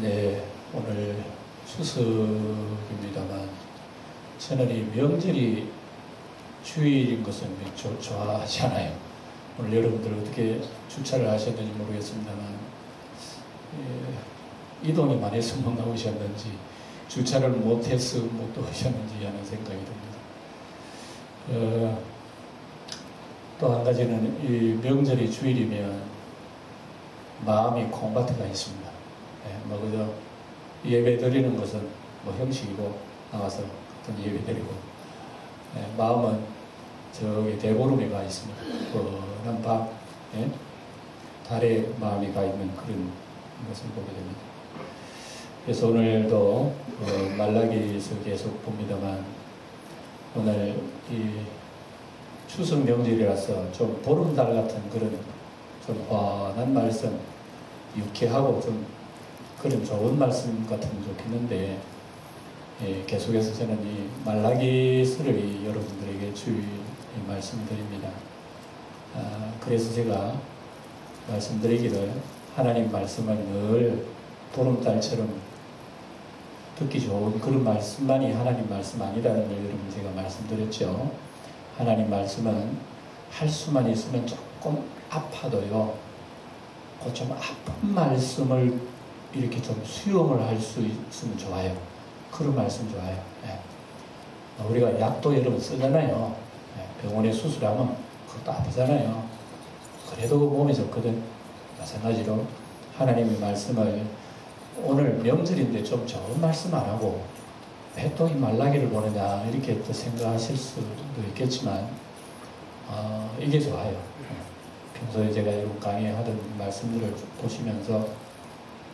네, 오늘 추석입니다만 저는 이 명절이 주일인 것은 조, 좋아하지 않아요. 오늘 여러분들 어떻게 주차를 하셨는지 모르겠습니다만 예, 이동이 많이 해서 못 나오셨는지 주차를 못해서 못 오셨는지 하는 생각이 듭니다. 어, 또한 가지는 이 명절이 주일이면 마음이 콩밭에가 있습니다. 예, 뭐 그저 예배 드리는 것은 뭐 형식이고 나와서 어떤 예배 드리고 예, 마음은 저기 대보름에 가 있습니다. 그런 밤 예? 달에 마음이 가 있는 그런 것을 보게 됩니다. 그래서 오늘도 어, 말라기에서 계속 봅니다만 오늘 이 추석 명절이라서 좀 보름달 같은 그런 좀 환한 말씀, 유쾌하고 좀 그런 좋은 말씀 같으면 좋겠는데 예, 계속해서 저는 이 말라기서를 여러분들에게 주의 말씀드립니다. 아, 그래서 제가 말씀드리기를 하나님 말씀을 늘 보름달처럼 듣기 좋은 그런 말씀만이 하나님 말씀 아니라는 걸 여러분 제가 말씀드렸죠. 하나님 말씀은 할 수만 있으면 조금 아파도요. 그 좀 아픈 말씀을 이렇게 좀 수용을 할 수 있으면 좋아요. 그런 말씀 좋아요. 네. 우리가 약도 여러분 쓰잖아요. 네. 병원에 수술하면 그것도 아프잖아요. 그래도 몸이 좋거든. 마찬가지로 하나님의 말씀을 오늘 명절인데 좀 좋은 말씀 안 하고 왜 또 이 말라기를 보느냐 이렇게 또 생각하실 수도 있겠지만 어, 이게 좋아요. 평소에 제가 여러분 강의하던 말씀들을 보시면서 어,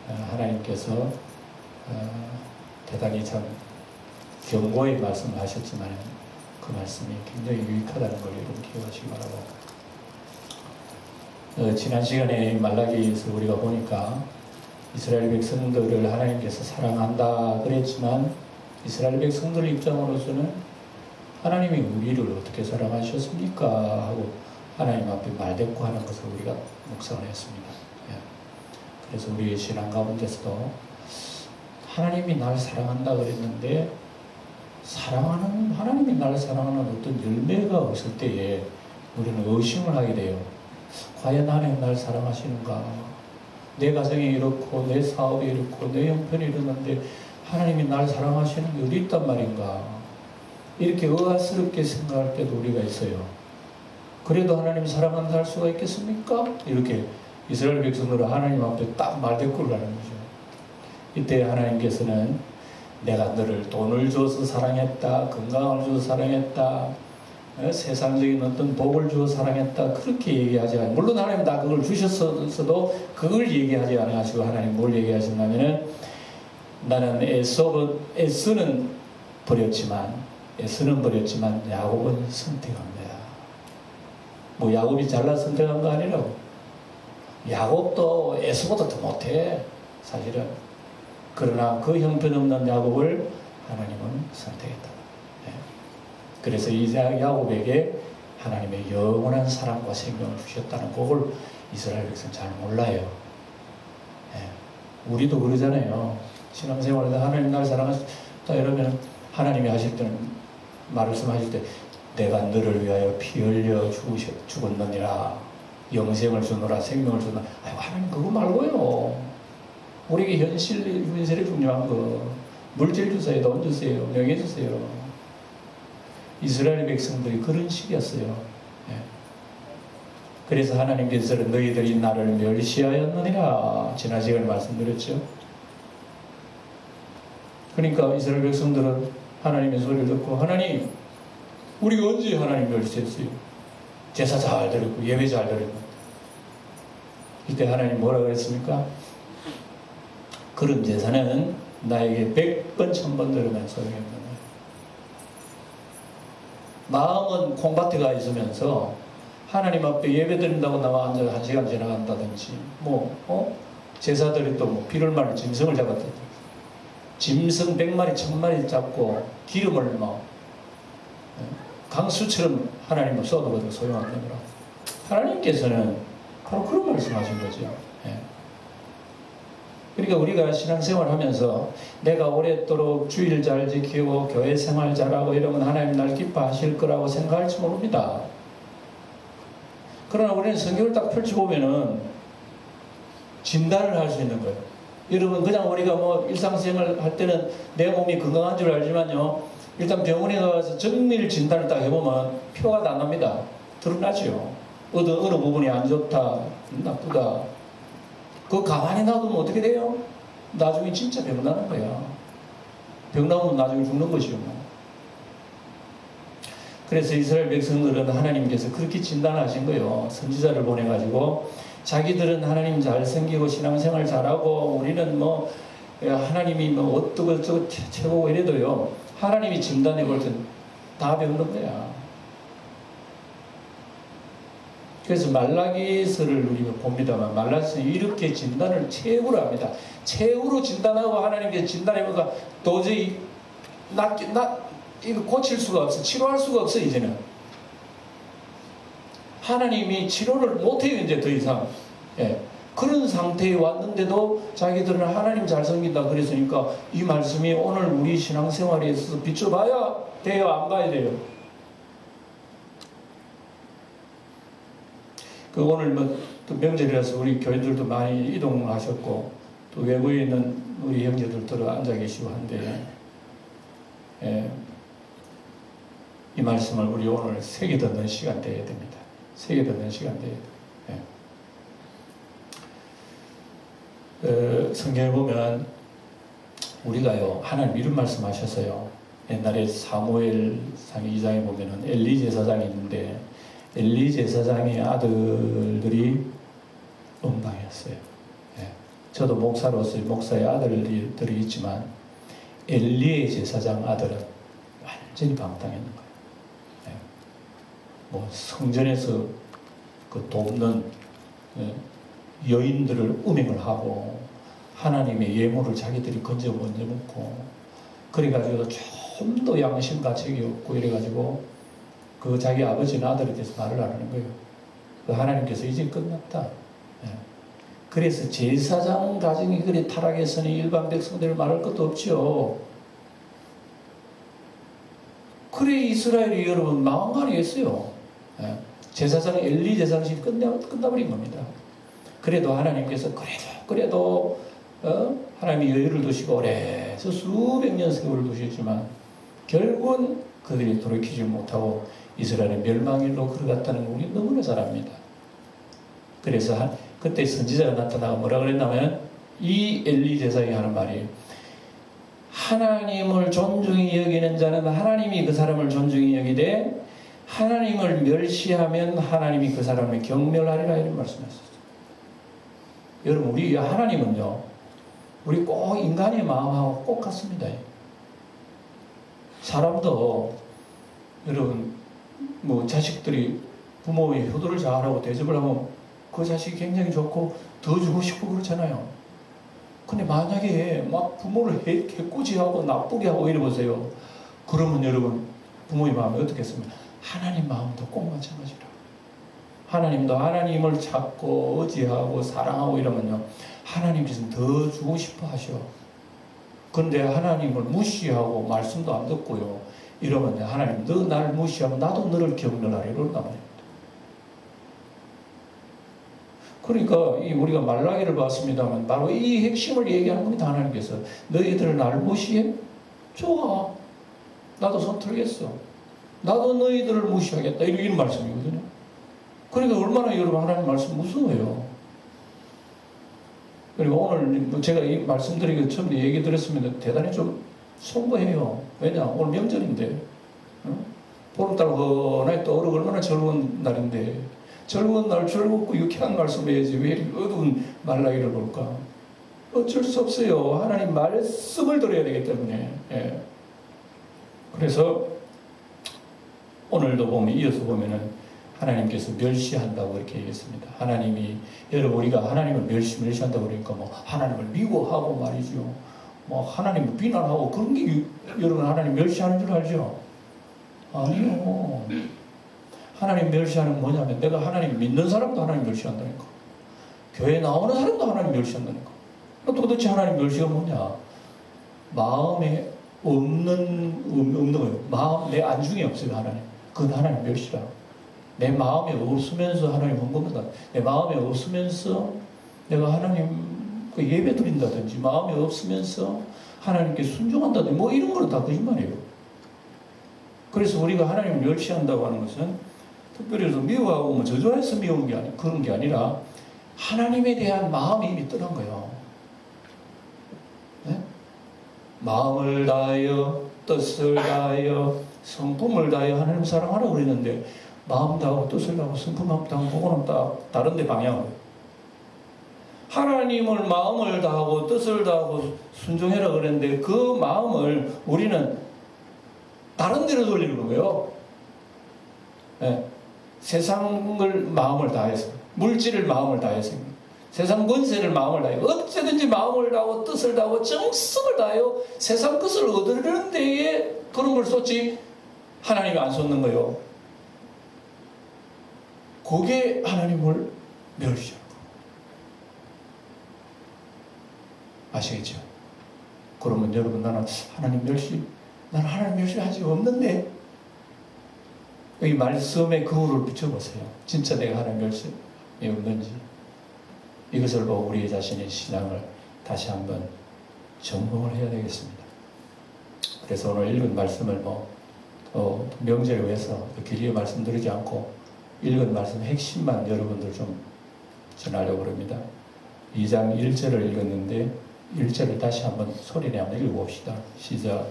하나님께서 어, 대단히 참 경고의 말씀을 하셨지만 그 말씀이 굉장히 유익하다는 걸 여러분 기억하시기 바라고 어, 지난 시간에 말라기에서 우리가 보니까 이스라엘 백성들을 하나님께서 사랑한다 그랬지만 이스라엘 백성들 입장으로서는 하나님이 우리를 어떻게 사랑하셨습니까? 하고 하나님 앞에 말대꾸하는 것을 우리가 묵상을 했습니다. 예. 그래서 우리의 신앙 가운데서도 하나님이 날 사랑한다 그랬는데 사랑하는 하나님이 날 사랑하는 어떤 열매가 없을 때에 우리는 의심을 하게 돼요. 과연 하나님 날 사랑하시는가? 내 가정이 이렇고 내 사업이 이렇고 내 형편이 이러는데 하나님이 날 사랑하시는 게 어디 있단 말인가? 이렇게 의아스럽게 생각할 때도 우리가 있어요. 그래도 하나님 사랑한다 할 수가 있겠습니까? 이렇게 이스라엘 백성들은 하나님 앞에 딱 말대꾸를 하는 거죠. 이때 하나님께서는 내가 너를 돈을 줘서 사랑했다, 건강을 줘서 사랑했다, 어, 세상적인 어떤 복을 주어 사랑했다 그렇게 얘기하지 않아요. 물론 하나님 다 그걸 주셨어도 그걸 얘기하지 않으시고 하나님 뭘 얘기하셨냐면은 나는 에서는 에스는 버렸지만 에스는 버렸지만 야곱은 거야. 뭐 야곱이 잘나 선택한 거 아니라고. 야곱도 에스보다 더 못해 사실은. 그러나 그 형편없는 야곱을 하나님은 선택했다. 네. 그래서 이 야곱에게 하나님의 영원한 사랑과 생명을 주셨다는 그걸 이스라엘 백성 잘 몰라요. 네. 우리도 그러잖아요. 신앙생활에서 하나님 날 사랑하셨다 이러면 하나님이 하실 때는 말씀하실 때 내가 너를 위하여 피 흘려 죽으셨, 죽었느니라 영생을 주노라 생명을 주노라. 아이고 하나님 그거 말고요. 우리에게 현실 현실이 중요한 거. 물질 주세요 돈 주세요 명예 주세요. 이스라엘 백성들이 그런 식이었어요. 예. 그래서 하나님께서는 너희들이 나를 멸시하였느니라 지난 시간에 말씀드렸죠. 그러니까 이스라엘 백성들은 하나님의 소리를 듣고 하나님 우리가 언제 하나님 멸시했어요? 제사 잘 드리고 예배 잘 드리고 이때 하나님 뭐라고 했습니까? 그런 제사는 나에게 백번 천번 들으면 소용이 없는. 마음은 콩밭에 가 있으면서 하나님 앞에 예배 드린다고 나와 앉아 한 시간 지나간다든지 뭐 어? 제사들이 또 뭐 피를 말을 짐승을 잡았다든지 짐승 백마리 천마리 잡고 기름을 뭐 예, 강수처럼 하나님을 쏟아버려 소용 안 되더라. 하나님께서는 바로 그런 말씀하신 거죠. 예. 그러니까 우리가 신앙생활 하면서 내가 오랫도록 주일 잘 지키고 교회 생활 잘하고 이러면 하나님 날 기뻐하실 거라고 생각할지 모릅니다. 그러나 우리는 성경을 딱 펼쳐보면은 진단을 할 수 있는 거예요. 여러분, 그냥 우리가 뭐 일상생활 할 때는 내 몸이 건강한 줄 알지만요. 일단 병원에 가서 정밀 진단을 딱 해보면 표가 다 납니다. 드러나죠. 어느, 어느 부분이 안 좋다, 나쁘다. 그거 가만히 놔두면 어떻게 돼요? 나중에 진짜 병 나는 거야. 병 나오면 나중에 죽는 것이요. 그래서 이스라엘 백성들은 하나님께서 그렇게 진단하신 거예요. 선지자를 보내가지고 자기들은 하나님 잘 섬기고 신앙생활 잘하고 우리는 뭐 하나님이 뭐 어떻고 저쩌고 최고고 이래도요. 하나님이 진단해 볼 땐다 배우는 거야. 그래서 말라기서를 우리가 봅니다만 말라기서 이렇게 진단을 최후로 합니다. 최후로 진단하고 하나님께 진단해보니까 도저히 나, 나 이거 고칠 수가 없어. 치료할 수가 없어 이제는. 하나님이 치료를 못해요 이제 더 이상. 예. 그런 상태에 왔는데도 자기들은 하나님 잘 섬긴다 그랬으니까 이 말씀이 오늘 우리 신앙생활에 있어서 비춰봐야 돼요 안 봐야 돼요 그 오늘 뭐또 명절이라서 우리 교인들도 많이 이동하셨고 또 외부에 있는 우리 형제들도 앉아 계시고 한데 예, 이 말씀을 우리 오늘 새겨 듣는 시간 되어야 됩니다. 새겨 듣는 시간 되어야 돼요. 어, 성경에 보면 우리가요 하나님 이런 말씀하셨어요. 옛날에 사무엘 상 2장에 보면은 엘리 제사장이 있는데 엘리 제사장의 아들들이 음방이었어요. 예. 저도 목사로서 목사의 아들들이 있지만 엘리의 제사장 아들은 완전히 방탕했는 거예요. 예. 뭐 성전에서 그 돕는 예. 여인들을 음행을 하고 하나님의 예물을 자기들이 건져 먼저 먹고 그래가지고 좀더 양심과 책이 없고 이래가지고 그 자기 아버지는 아들에 대해서 말을 안 하는 거예요. 그 하나님께서 이제 끝났다. 예. 그래서 제사장 가정이 그리 타락해서는 일반 백성들 말할 것도 없죠. 그래 이스라엘이 여러분 망한 거 아니겠어요? 예. 제사장 엘리 제사장이 끝나, 끝나버린 겁니다. 그래도 하나님께서 그래도 그래도 어? 하나님이 여유를 두시고 오래서 수백 년 세월을 두셨지만 결국은 그들이 돌이키지 못하고 이스라엘의 멸망일로 걸어갔다는 걸 우리 너무나 잘 압니다. 그래서 한, 그때 선지자가 나타나가 뭐라 그랬냐면 이 엘리 제사장이 하는 말이 하나님을 존중히 여기는 자는 하나님이 그 사람을 존중히 여기되 하나님을 멸시하면 하나님이 그 사람을 경멸하리라 이런 말씀하셨어요. 여러분 우리 하나님은요 우리 꼭 인간의 마음하고 꼭 같습니다. 사람도 여러분 뭐 자식들이 부모의 효도를 잘하고 대접을 하면 그 자식이 굉장히 좋고 더 주고 싶고 그렇잖아요. 근데 만약에 막 부모를 해, 해코지하고 나쁘게 하고 이러보세요. 그러면 여러분 부모의 마음이 어떻겠습니까? 하나님 마음도 꼭 마찬가지라. 하나님도 하나님을 찾고 의지하고 사랑하고 이러면요. 하나님께서 더 주고 싶어 하셔. 근데 하나님을 무시하고 말씀도 안 듣고요. 이러면 하나님 너날 무시하면 나도 너를 경멸하리 이런단 말입니다. 그러니까 우리가 말라기를 봤습니다만 바로 이 핵심을 얘기하는 겁니다. 하나님께서 너희들 날 무시해? 좋아. 나도 손 틀겠어. 나도 너희들을 무시하겠다. 이런 말씀이거든요. 그러니까 얼마나 여러분 하나님 말씀 무서워요. 그리고 오늘 뭐 제가 이 말씀드리기 처음에 얘기 들었으면 대단히 좀 송구해요. 왜냐? 오늘 명절인데. 어? 보름달 허나에 또 얼마나 젊은 날인데 젊은 날 즐겁고 유쾌한 말씀 해야지 왜 이렇게 어두운 말라기를 볼까? 어쩔 수 없어요. 하나님 말씀을 들어야 되기 때문에. 예. 그래서 오늘도 보면 이어서 보면은 하나님께서 멸시한다고 이렇게 얘기했습니다. 하나님이 여러분 우리가 하나님을 멸시 멸시한다고 그러니까 뭐 하나님을 미워하고 말이죠. 뭐 하나님을 비난하고 그런 게 여러분 하나님 멸시하는 줄 알죠? 아니요. 하나님 멸시하는 뭐냐면 내가 하나님 믿는 사람도 하나님 멸시한다니까. 교회 나오는 사람도 하나님 멸시한다니까. 도대체 하나님 멸시가 뭐냐? 마음에 없는, 없는 거예요. 마음, 내 안중에 없어요, 하나님. 그건 하나님 멸시라. 내 마음에 없으면서 하나님 한 겁니다. 내 마음에 없으면서 내가 하나님 그 예배 드린다든지 마음에 없으면서 하나님께 순종한다든지 뭐 이런 거는 다 거짓말이에요. 그래서 우리가 하나님을 멸시한다고 하는 것은 특별히 미워하고 뭐 저주해서 미운 게 아니, 그런 게 아니라 하나님에 대한 마음이 이미 떠난 거예요. 네? 마음을 다하여 뜻을 다하여 성품을 다하여 하나님 사랑하라고 그랬는데 마음 다하고 뜻을 다하고 성품 다하고 그거는 다 다른데 방향으로 하나님을 마음을 다하고 뜻을 다하고 순종해라 그랬는데 그 마음을 우리는 다른 데로 돌리는 거예요. 네. 세상을 마음을 다해서 물질을 마음을 다해서 세상 권세를 마음을 다해 어쨌든지 마음을 다하고 뜻을 다하고 정성을 다하여 세상 것을 얻으려는 데에 그런 걸 쏟지 하나님이 안 쏟는 거요. 그게 하나님을 멸시하는 거. 아시겠죠? 그러면 여러분 나는 하나님 멸시, 나는 하나님 멸시를 지 없는데 여기 말씀에 거울을 비춰보세요. 진짜 내가 하나님 멸시 없는지. 이것을 보고 우리 자신의 신앙을 다시 한번 점검을 해야 되겠습니다. 그래서 오늘 읽은 말씀을 뭐, 어, 명제를 위해서 길게 말씀드리지 않고 읽은 말씀 핵심만 여러분들 좀 전하려고 합니다. 2장 1절을 읽었는데 1절을 다시 한번 소리내 한번 읽어봅시다. 시작.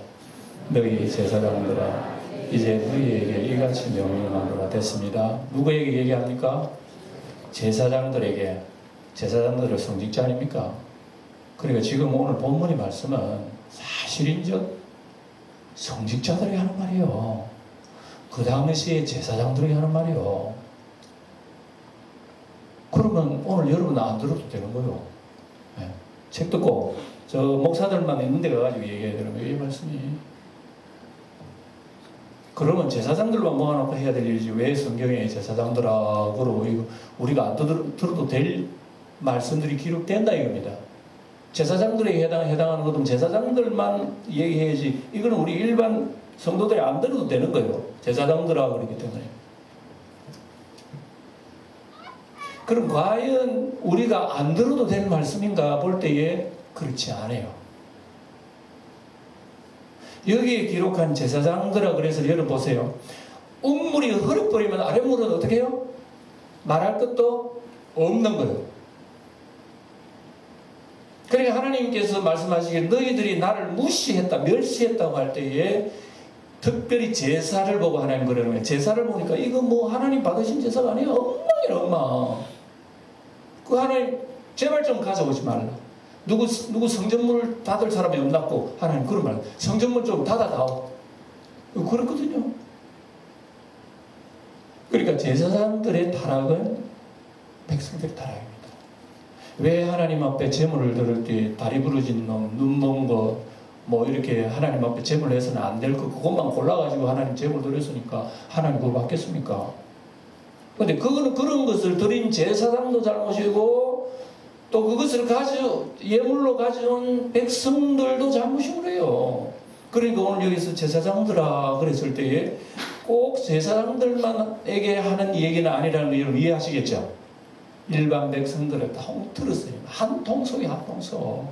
너희 제사장들아 이제 너희에게 이같이 명령하노라 됐습니다. 누구에게 얘기합니까? 제사장들에게 제사장들의 성직자 아닙니까? 그러니까 지금 오늘 본문의 말씀은 사실인적 성직자들이 하는 말이요. 그 당시에 제사장들이 하는 말이요. 그러면 오늘 여러분 안 들어도 되는 거요. 네. 책 듣고 저 목사들만 있는 데 가가지고 얘기해야 되는. 이 말씀이. 그러면 제사장들만 모아놓고 해야 될 일이지 왜 성경에 제사장들하고 우리가 안 들어도 될 말씀들이 기록된다 이겁니다. 제사장들에게 해당, 해당하는 것은 제사장들만 얘기해야지 이거는 우리 일반 성도들이 안 들어도 되는 거예요. 제사장들하고 그러기 때문에. 그럼 과연 우리가 안 들어도 될 말씀인가 볼 때에 그렇지 않아요. 여기에 기록한 제사장들아 그래서 여러분 보세요. 음물이 흐려버리면 아랫물은 어떻게 해요? 말할 것도 없는 거예요. 그러니까 하나님께서 말씀하시기에 너희들이 나를 무시했다, 멸시했다고 할 때에 특별히 제사를 보고 하나님 그러는 거예요. 제사를 보니까 이거 뭐 하나님 받으신 제사가 아니에요. 엉망이라 엉망. 그 하나님 제발 좀 가져오지 말라. 누구 누구 성전물 닫을 사람이 없났고 하나님 그런 말. 성전물 좀 닫아다오. 그렇거든요. 그러니까 제사장들의 타락은 백성들의 타락입니다. 왜 하나님 앞에 재물을 들을 때 다리 부러진 놈, 눈먼 거, 뭐 이렇게 하나님 앞에 재물을 해서는 안 될 거, 그것만 골라가지고 하나님 재물 드렸으니까 하나님 그거 받겠습니까? 근데 그거는 그런 것을 드린 제사장도 잘못이고 또 그것을 가져 예물로 가져온 백성들도 잘못인 거예요. 그러니까 오늘 여기서 제사장들아 그랬을 때에 꼭 제사장들만에게 하는 얘기는 아니라는 걸 이해하시겠죠? 일반 백성들을 통틀었어요. 한 통속이 한 통속.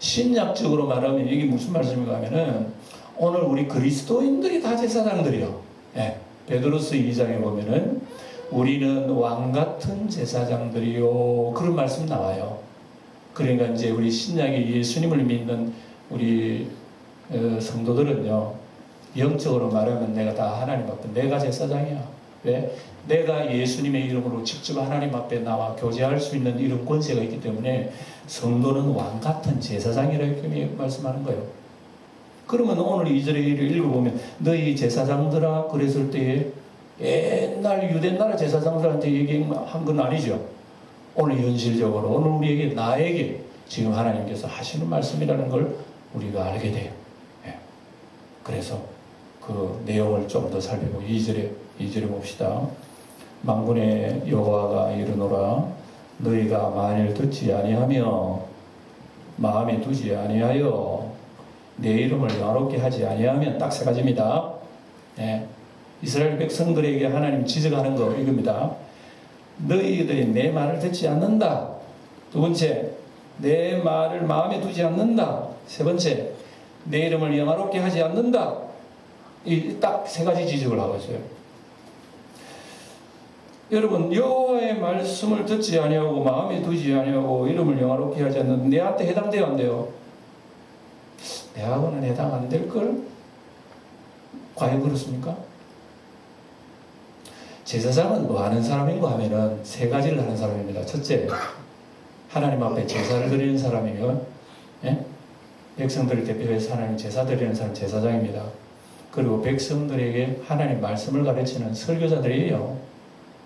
신약적으로 말하면 이게 무슨 말씀인가 하면은 오늘 우리 그리스도인들이 다 제사장들이요. 예. 베드로스 2장에 보면은 우리는 왕 같은 제사장들이요. 그런 말씀 나와요. 그러니까 이제 우리 신약의 예수님을 믿는 우리 어, 성도들은요. 영적으로 말하면 내가 다 하나님 앞에 내가 제사장이야. 왜? 내가 예수님의 이름으로 직접 하나님 앞에 나와 교제할 수 있는 이런 권세가 있기 때문에 성도는 왕 같은 제사장이라고 말씀하는 거예요. 그러면 오늘 이절에 읽어보면 너희 제사장들아 그랬을 때에 옛날 유대 나라 제사장들한테 얘기한 건 아니죠. 오늘 현실적으로 오늘 우리에게 나에게 지금 하나님께서 하시는 말씀이라는 걸 우리가 알게 돼요. 예. 그래서 그 내용을 좀 더 살펴보고 2절에 2절에 봅시다. 망군의 여호와가 이르노라 너희가 만일 듣지 아니하며 마음에 두지 아니하여 내 이름을 영화롭게 하지 아니하면 딱 세 가지입니다. 네. 이스라엘 백성들에게 하나님 지적하는 거 이겁니다. 너희들이 내 말을 듣지 않는다. 두 번째, 내 말을 마음에 두지 않는다. 세 번째, 내 이름을 영화롭게 하지 않는다. 이 딱 세 가지 지적을 하고 있어요. 여러분 여호와의 말씀을 듣지 아니하고 마음에 두지 아니하고 이름을 영화롭게 하지 않는 내한테 해당돼요 안 돼요? 내하고는 해당 안 될 걸? 과연 그렇습니까? 제사장은 뭐 하는 사람인가 하면은 세 가지를 하는 사람입니다. 첫째, 하나님 앞에 제사를 드리는 사람이면 예? 백성들을 대표해서 하나님 제사 드리는 사람 제사장입니다. 그리고 백성들에게 하나님 말씀을 가르치는 설교자들이에요.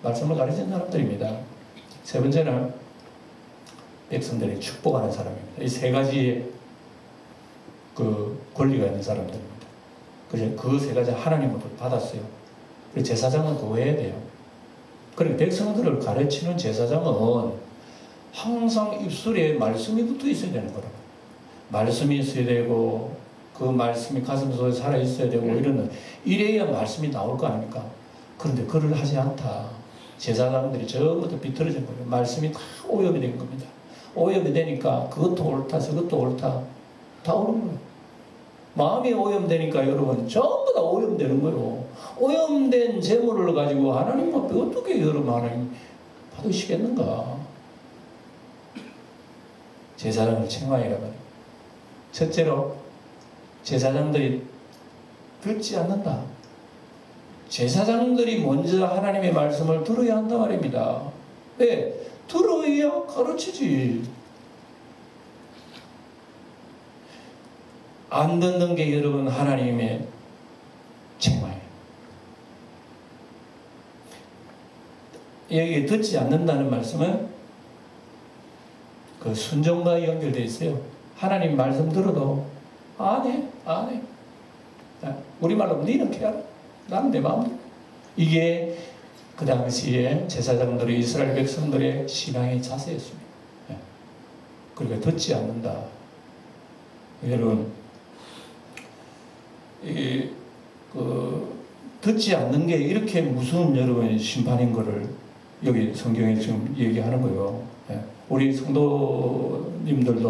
말씀을 가르치는 사람들입니다. 세 번째는 백성들이 축복하는 사람입니다. 이 세 가지의 그 권리가 있는 사람들입니다. 그래서 그 세 가지 하나님으로부터 받았어요. 제사장은 그거 해야 돼요. 그리고 백성들을 가르치는 제사장은 항상 입술에 말씀이 붙어 있어야 되는 거라. 말씀이 있어야 되고 그 말씀이 가슴 속에 살아 있어야 되고 이러는 이래야 말씀이 나올 거 아닙니까? 그런데 그를 하지 않다. 제사장들이 전부 다 비틀어진 거예요. 말씀이 다 오염이 된 겁니다. 오염이 되니까 그것도 옳다, 저것도 옳다. 다 옳은 거예요. 마음이 오염되니까 여러분 전부 다 오염되는 거예요. 오염된 재물을 가지고 하나님 앞에 어떻게 여러분 하나님 받으시겠는가? 제사장을 말이에요. 첫째로 제사장들이 듣지 않는다. 제사장들이 먼저 하나님의 말씀을 들어야 한단 말입니다. 왜? 들어야 가르치지. 안 듣는 게 여러분 하나님의 책망이에요. 여기 듣지 않는다는 말씀은 그 순종과 연결되어 있어요. 하나님 말씀 들어도 안 해, 안 해. 우리말로 니는 캐라. 나는 내 마음대로. 이게 그 당시에 제사장들의 이스라엘 백성들의 신앙의 자세였습니다. 예. 그리고 듣지 않는다. 여러분, 이, 그, 듣지 않는 게 이렇게 무서운 여러분 심판인 거를 여기 성경에 지금 얘기하는 거예요. 예. 우리 성도님들도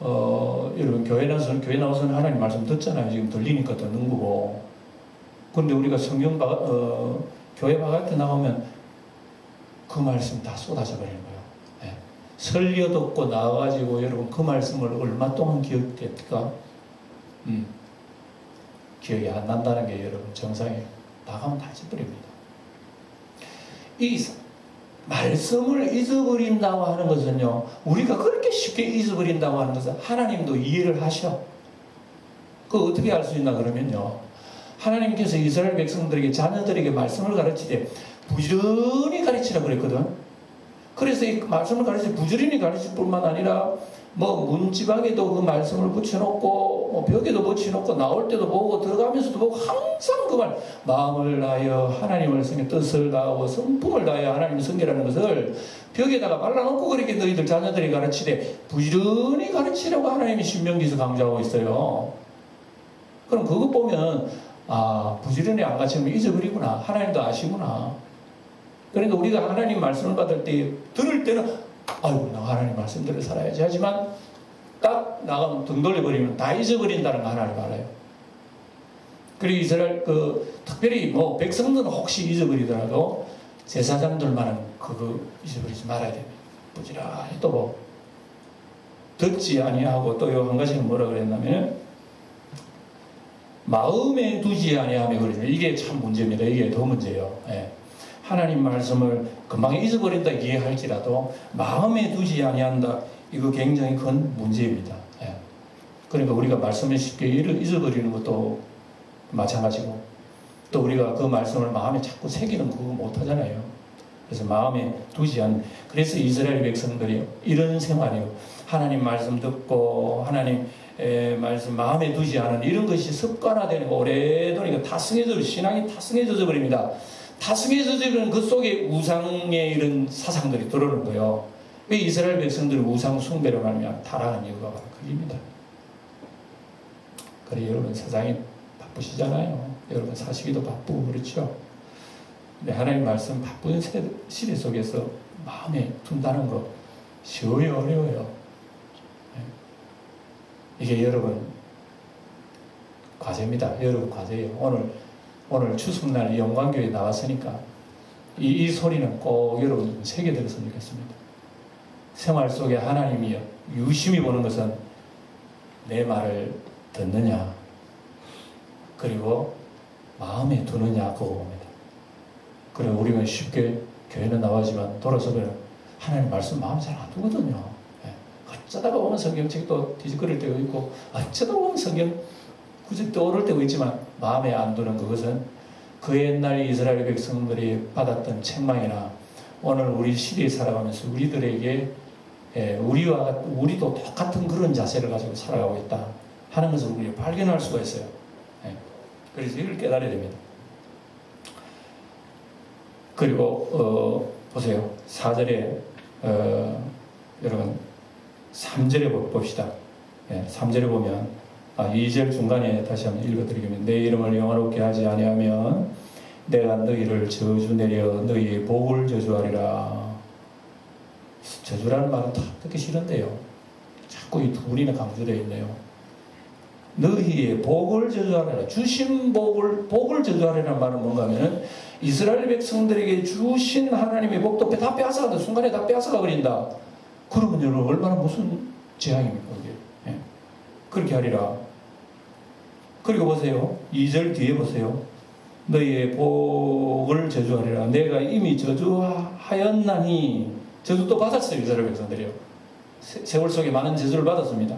어, 여러분 교회 나와서 교회 나와서는 하나님 말씀 듣잖아요. 지금 들리니까 듣는 거고 그런데 우리가 성경 바, 어, 교회 바깥에 나오면 그 말씀 다 쏟아져 버리는 거예요. 네. 설교 듣고 나와가지고 여러분 그 말씀을 얼마 동안 기억됐까? 음, 기억이 안 난다는 게 여러분 정상이에요. 나가면 다 잊어버립니다. 이 말씀을 잊어버린다고 하는 것은요, 우리가 그렇게 쉽게 잊어버린다고 하는 것은 하나님도 이해를 하셔. 그 어떻게 알 수 있나 그러면요. 하나님께서 이스라엘 백성들에게 자녀들에게 말씀을 가르치되 부지런히 가르치라 그랬거든. 그래서 이 말씀을 가르치 부지런히 가르칠 뿐만 아니라 뭐 문지방에도 그 말씀을 붙여놓고 뭐 벽에도 붙여놓고 나올 때도 보고 들어가면서도 보고 항상 그말 마음을 다하여 하나님을 성의 뜻을 다하고 성품을 다하여 하나님을 성계라는 것을 벽에다가 발라놓고 그렇게 너희들 자녀들이 가르치되 부지런히 가르치라고 하나님이 신명기에서 강조하고 있어요. 그럼 그거 보면 아, 부지런히 안 가르치면 잊어버리구나. 하나님도 아시구나. 그러니까 우리가 하나님 말씀을 받을 때, 들을 때는, 아이고, 나 하나님 말씀대로 살아야지. 하지만, 딱 나가면 등 돌려버리면 다 잊어버린다는 거 하나님 알아요. 그리고 이스라엘, 그, 특별히 뭐, 백성들은 혹시 잊어버리더라도, 제사장들만은 그거 잊어버리지 말아야 됩니다. 부지런히 또 뭐, 듣지 아니하고 또요한 가지는 뭐라 그랬냐면, 마음에 두지 아니하며 그러죠. 이게 참 문제입니다. 이게 더 문제예요. 예. 하나님 말씀을 금방 잊어버린다 이해할지라도 마음에 두지 아니한다. 이거 굉장히 큰 문제입니다. 예. 그러니까 우리가 말씀을 쉽게 잊어버리는 것도 마찬가지고 또 우리가 그 말씀을 마음에 자꾸 새기는 그거 못하잖아요. 그래서 마음에 두지 않는 그래서 이스라엘 백성들이 이런 생활이에요. 하나님 말씀 듣고 하나님 말씀 마음에 두지 않은 이런 것이 습관화되는 오래되니까 타성해져 신앙이 타성해져 버립니다. 다스게져지는 그 속에 우상의 이런 사상들이 들어오는 거예요. 왜 이스라엘 백성들이 우상 숭배를 하면 타락한 이유가 바로 그입니다. 그래 여러분 세상이 바쁘시잖아요. 여러분 사시기도 바쁘고 그렇죠. 근데 하나님 말씀 바쁜 시대 속에서 마음에 둔다는 거 쉬워요 어려워요. 네. 이게 여러분 과제입니다. 여러분 과제예요. 오늘 오늘 추석날 영광교회 나왔으니까 이, 이 소리는 꼭 여러분 새겨 들었으면 좋겠습니다. 생활 속에 하나님이 유심히 보는 것은 내 말을 듣느냐 그리고 마음에 두느냐 그거 봅니다. 그래 우리가 쉽게 교회는 나와지만 돌아서 보면 하나님 말씀 마음에 잘안 두거든요. 예. 어쩌다가 보면 성경책도 뒤집거릴 때가 있고 어쩌다 보면 성경 굳이 떠오를 때가 있지만 마음에 안 두는 그것은 그 옛날 이스라엘 백성들이 받았던 책망이나 오늘 우리 시대에 살아가면서 우리들에게 예, 우리와 우리도 똑같은 그런 자세를 가지고 살아가고 있다 하는 것을 우리 발견할 수가 있어요. 예, 그래서 이걸 깨달아야 됩니다. 그리고 어, 보세요. 4절에 어, 여러분 3절에 봅시다. 예, 3절에 보면 아, 2절 중간에 다시 한번 읽어드리겠습니다. 내 이름을 영화롭게 하지 아니하면 내가 너희를 저주 내려 너희의 복을 저주하리라. 저주라는 말은 다 듣기 싫은데요. 자꾸 이 둘이나 강조되어 있네요. 너희의 복을 저주하리라. 주신 복을, 복을 저주하리라는 말은 뭔가 하면은 이스라엘 백성들에게 주신 하나님의 복도 다 빼앗아간다. 순간에 다 빼앗아가 버린다. 그러면 여러분 얼마나 무슨 재앙입니까, 그게. 예. 그렇게 하리라. 그리고 보세요. 2절 뒤에 보세요. 너희의 복을 저주하리라. 내가 이미 저주하였나니 저주도 받았어요. 이스라엘 백성들이요. 세월 속에 많은 저주를 받았습니다.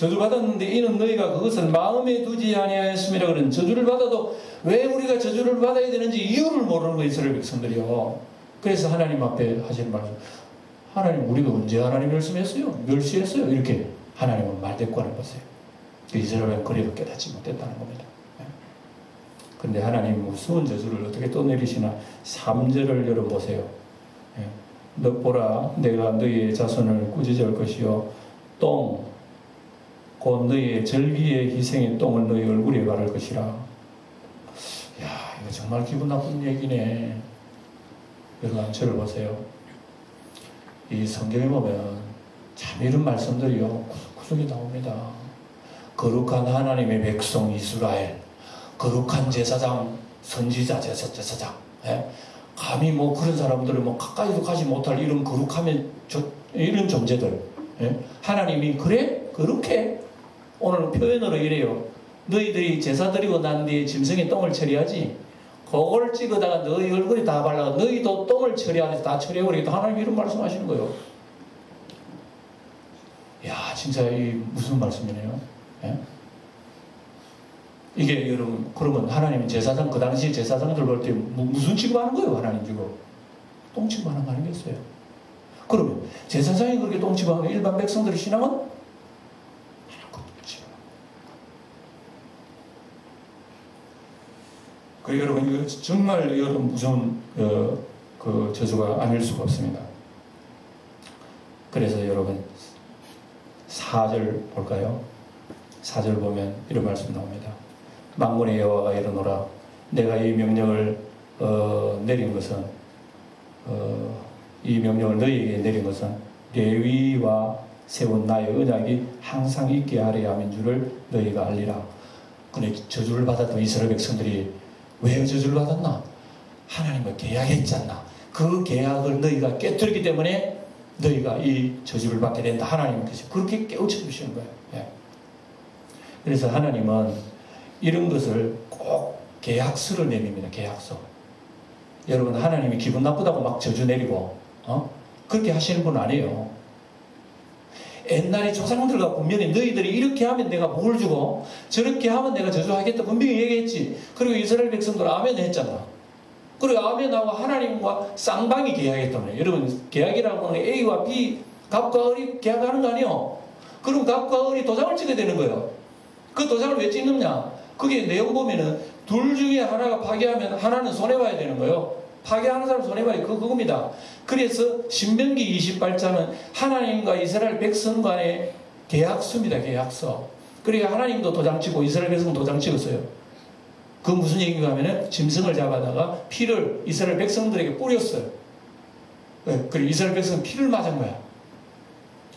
저주 받았는데 이는 너희가 그것을 마음에 두지 아니하였음이라 그런 저주를 받아도 왜 우리가 저주를 받아야 되는지 이유를 모르는 거 이스라엘 백성들이요. 그래서 하나님 앞에 하시는 말씀 하나님 우리가 언제 하나님 멸시했어요? 멸시했어요. 이렇게 하나님은 말대꾸하는 거세요. 그 이스라엘은 그래도 깨닫지 못했다는 겁니다. 근데 하나님 무서운 저주를 어떻게 또 내리시나 3절을 열어보세요. 예. 너 보라 내가 너희의 자손을 꾸짖을 것이요 똥, 곧 너희의 절기의 희생의 똥을 너희 얼굴에 바를 것이라. 야 이거 정말 기분 나쁜 얘기네. 여러분 저를 보세요. 이 성경에 보면 참 이런 말씀들이요 구석에 나옵니다. 거룩한 하나님의 백성 이스라엘, 거룩한 제사장, 선지자 제사, 제사장, 예? 감히 뭐 그런 사람들을 뭐 가까이도 가지 못할 이런 거룩함의 저, 이런 존재들, 예? 하나님이 그래? 그렇게? 오늘 표현으로 이래요. 너희들이 제사 드리고 난 뒤에 짐승의 똥을 처리하지. 그걸 찍어다가 너희 얼굴에 다 발라가 너희도 똥을 처리하면서 다 처리해버리겠다. 하나님 이런 말씀하시는 거예요. 야, 진짜 이 무슨 말씀이네요. 예? 이게 여러분 그러면 하나님 제사장 그 당시 제사장들 볼 때 무슨 취급하는 거예요 하나님 지금 똥 취급하는 거 아니겠어요? 그러면 제사장이 그렇게 똥 취급하면 일반 백성들의 신앙은 그 여러분 이거 정말 여러분 무서운 그, 그 저주가 아닐 수가 없습니다. 그래서 여러분 4절 볼까요? 4절 보면 이런 말씀 나옵니다. 망군의 여호와가 이르노라 내가 이 명령을 어, 내린 것은 어, 이 명령을 너희에게 내린 것은 레위와 세운 나의 언약이 항상 있게 하려 함인 줄을 너희가 알리라. 근데 저주를 받았던 이스라엘 백성들이 왜 저주를 받았나? 하나님과 계약했잖아. 그 계약을 너희가 깨뜨리기 때문에 너희가 이 저주를 받게 된다. 하나님께서 그렇게 깨우쳐 주시는 거예요. 예. 그래서 하나님은 이런 것을 꼭 계약서를 내립니다. 계약서. 여러분 하나님이 기분 나쁘다고 막 저주 내리고 어? 그렇게 하시는 분 아니에요. 옛날에 조상들 과 분명히 너희들이 이렇게 하면 내가 복을 주고 저렇게 하면 내가 저주하겠다 분명히 얘기했지. 그리고 이스라엘 백성들 아멘 했잖아. 그리고 아멘하고 하나님과 쌍방이 말이에요. 여러분 계약이라고 하는 A와 B 갑과 을이 계약하는 거 아니에요. 그럼 갑과 을이 도장을 찍어야 되는 거예요. 그 도장을 왜 찍느냐? 그게 내용 보면은 둘 중에 하나가 파괴하면 하나는 손해봐야 되는 거예요. 파괴하는 사람 손해봐야 그 그겁니다. 그래서 신명기 28장은 하나님과 이스라엘 백성 간의 계약서입니다. 계약서. 그러니까 하나님도 도장 찍고 이스라엘 백성 도장 찍었어요. 그 무슨 얘기가 하면은 짐승을 잡아다가 피를 이스라엘 백성들에게 뿌렸어요. 네, 그리고 이스라엘 백성은 피를 맞은 거야.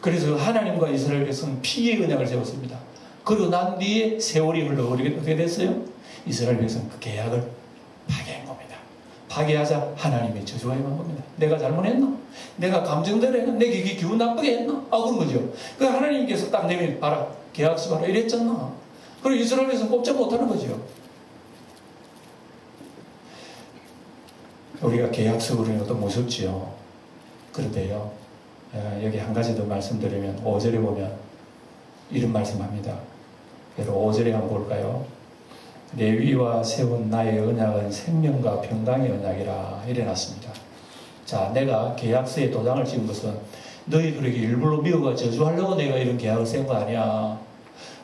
그래서 하나님과 이스라엘 백성은 피의 언약을 세웠습니다. 그리고 난 뒤에 세월이 흘러 어떻게 됐어요? 이스라엘 백성은 그 계약을 겁니다. 파괴하자 하나님의 저주가 임한 겁니다. 내가 잘못했나? 내가 감정대로 했나? 내 기, 기분 나쁘게 했나? 아, 그런 거죠. 그 하나님께서 딱 내면 봐라. 계약서 봐라. 이랬잖아. 그리고 이스라엘 백성 꼼짝 못하는 거죠. 우리가 계약서 그리는 것도 무섭지요. 그런데요. 여기 한 가지 더 말씀드리면 5절에 보면 이런 말씀합니다. 여러분 5절에 한번 볼까요? 레위와 세운 나의 언약은 생명과 평강의 언약이라 이래놨습니다. 자, 내가 계약서에 도장을 찍은 것은 너희들에게 일부러 미워가 저주하려고 내가 이런 계약을 쓴 거 아니야.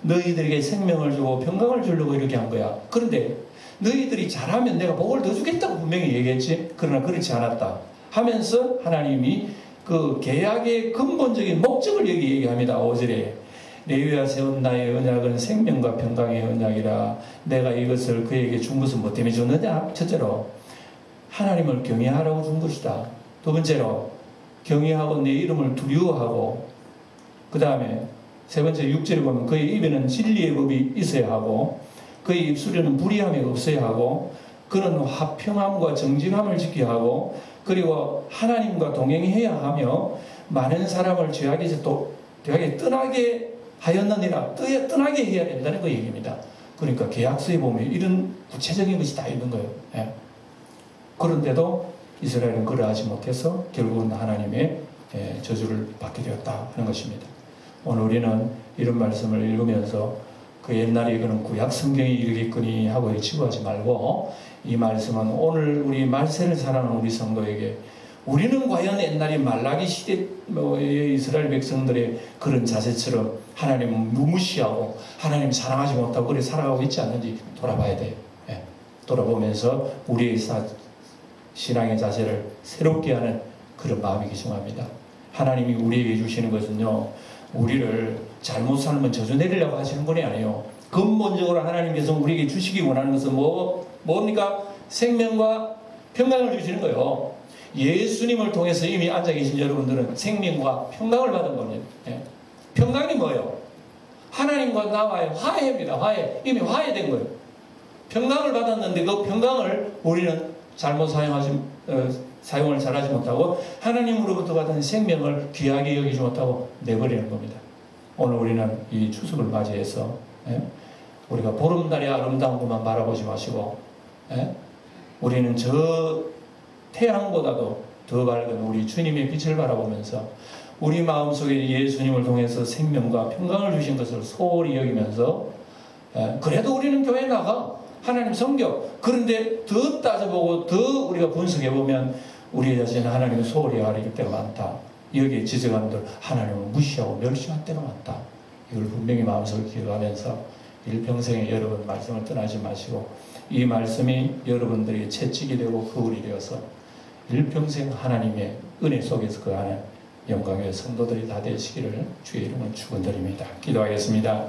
너희들에게 생명을 주고 평강을 주려고 이렇게 한 거야. 그런데 너희들이 잘하면 내가 복을 더 주겠다고 분명히 얘기했지. 그러나 그렇지 않았다. 하면서 하나님이 그 계약의 근본적인 목적을 여기 얘기합니다. 5절에. 레위와 세운 나의 언약은 생명과 평강의 언약이라 내가 이것을 그에게 준 것은 뭐 때문에 줬느냐? 첫째로 하나님을 경외하라고 준 것이다. 두 번째로 경외하고 내 이름을 두려워하고 그 다음에 세 번째 6절에 보면 그의 입에는 진리의 법이 있어야 하고 그의 입술에는 불의함이 없어야 하고 그는 화평함과 정직함을 지켜야 하고 그리고 하나님과 동행해야 하며 많은 사람을 죄악에서 또 죄악에 떠나게 하였느니라 떠나게 해야 된다는 그 얘기입니다. 그러니까 계약서에 보면 이런 구체적인 것이 다 있는 거예요. 예. 그런데도 이스라엘은 그러하지 못해서 결국은 하나님의 예, 저주를 받게 되었다 하는 것입니다. 오늘 우리는 이런 말씀을 읽으면서 그 옛날에 이거는 구약 성경이 읽겠거니 하고 치부하지 말고 이 말씀은 오늘 우리 말세를 살아가는 우리 성도에게 우리는 과연 옛날에 말라기 시대 의 이스라엘 백성들의 그런 자세처럼 하나님을 무무시하고 하나님 사랑하지 못하고 그래 살아가고 있지 않는지 돌아봐야 돼요. 예. 돌아보면서 우리의 사, 신앙의 자세를 새롭게 하는 그런 마음이 기중합니다. 하나님이 우리에게 주시는 것은요, 우리를 잘못 살면 저주 내리려고 하시는 분이 아니에요. 근본적으로 하나님께서 우리에게 주시기 원하는 것은 뭐, 뭡니까? 생명과 평강을 주시는 거예요. 예수님을 통해서 이미 앉아 계신 여러분들은 생명과 평강을 받은 겁니다. 예. 평강이 뭐예요? 하나님과 나와의 화해입니다. 화해. 이미 화해된 거예요. 평강을 받았는데 그 평강을 우리는 잘못 사용하지, 어, 사용을 잘하지 못하고 하나님으로부터 받은 생명을 귀하게 여기지 못하고 내버리는 겁니다. 오늘 우리는 이 추석을 맞이해서 예? 우리가 보름달의 아름다운 것만 바라보지 마시고 예? 우리는 저 태양보다도 더 밝은 우리 주님의 빛을 바라보면서 우리 마음속에 예수님을 통해서 생명과 평강을 주신 것을 소홀히 여기면서 예, 그래도 우리는 교회 나가 하나님 성경 그런데 더 따져보고 더 우리가 분석해보면 우리 자신은 하나님을 소홀히 하려기 때가 많다. 여기에 지적하는들 하나님을 무시하고 멸시할 때가 많다. 이걸 분명히 마음속에 기억하면서 일평생에 여러분 말씀을 떠나지 마시고 이 말씀이 여러분들이 채찍이 되고 거울이 되어서 일평생 하나님의 은혜 속에서 그 안에 영광의 성도들이 다 되시기를 주의 이름으로 축원드립니다. 기도하겠습니다.